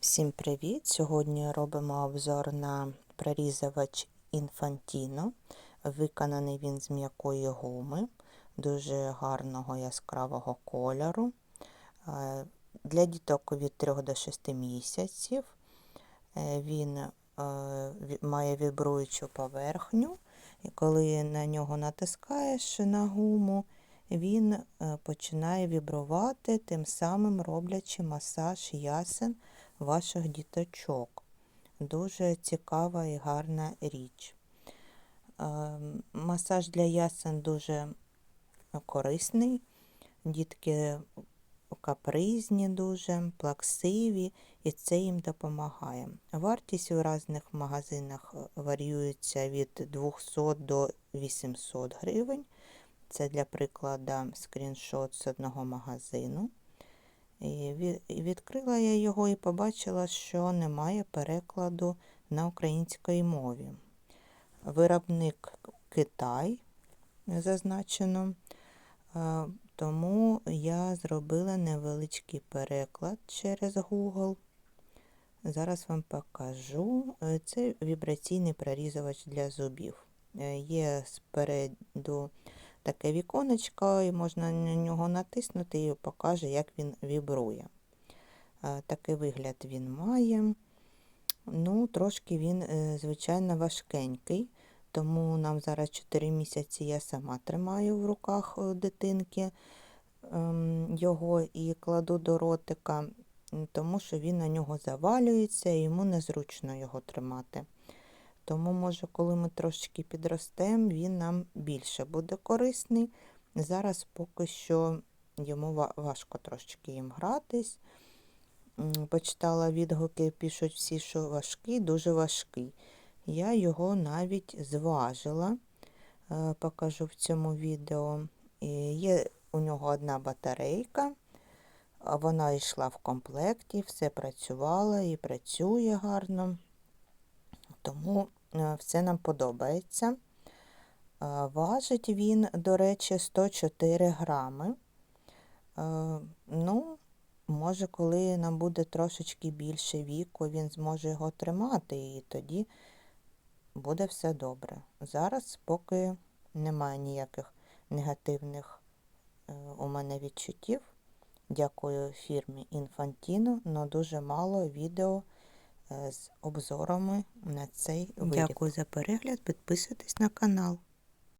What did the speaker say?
Всім привіт! Сьогодні робимо обзор на прорізувач Infantino. Виконаний він з м'якої гуми, дуже гарного яскравого кольору. Е, Для діток від 3 до 6 місяців. Е, Він е, має вібруючу поверхню, і коли на нього натискаєш на гуму, він починає вібрувати, тим самим роблячи масаж ясен ваших діточок. Дуже цікава і гарна річ. Ем, Масаж для ясен дуже корисний. Дітки капризні дуже, плаксиві, і це їм допомагає. Вартість у різних магазинах е, варіюється від 200 до 800 гривень. Це для прикладу скріншот з одного магазину. І відкрила я його і побачила, що немає перекладу на українській мові. Виробник Китай зазначено, е, тому я зробила невеличкий переклад через Google. Зараз вам покажу. Е, Це вібраційний прорізувач для зубів. Е, Є спереду таке віконечко, і можна на нього натиснути і покаже, як він вібрує. Е, Такий вигляд він має. Ну, трошки він, е, звичайно, важкенький, тому нам зараз 4 місяці я сама тримаю в руках е, дитинки ем, його і кладу до ротика, тому що він на нього завалюється і йому незручно його тримати. Тому, може, коли ми трошки підростемо, він нам більше буде корисний. Зараз поки що йому важко трошки їм гратись. Почитала відгуки, пишуть всі, що важкий, дуже важкий. Я його навіть зважила, е, покажу в цьому відео. Є у нього одна батарейка, вона йшла в комплекті, все працювало і працює гарно. Тому все нам подобається. Е, Важить він, до речі, 104 грами. Е, Ну, може, коли нам буде трошечки більше віку, він зможе його тримати, і тоді буде все добре. Зараз поки немає ніяких негативних е, у мене відчуттів. Дякую фірмі Infantino, але дуже мало відео е, з обзорами на цей виріб. Дякую за перегляд, підписуйтесь на канал.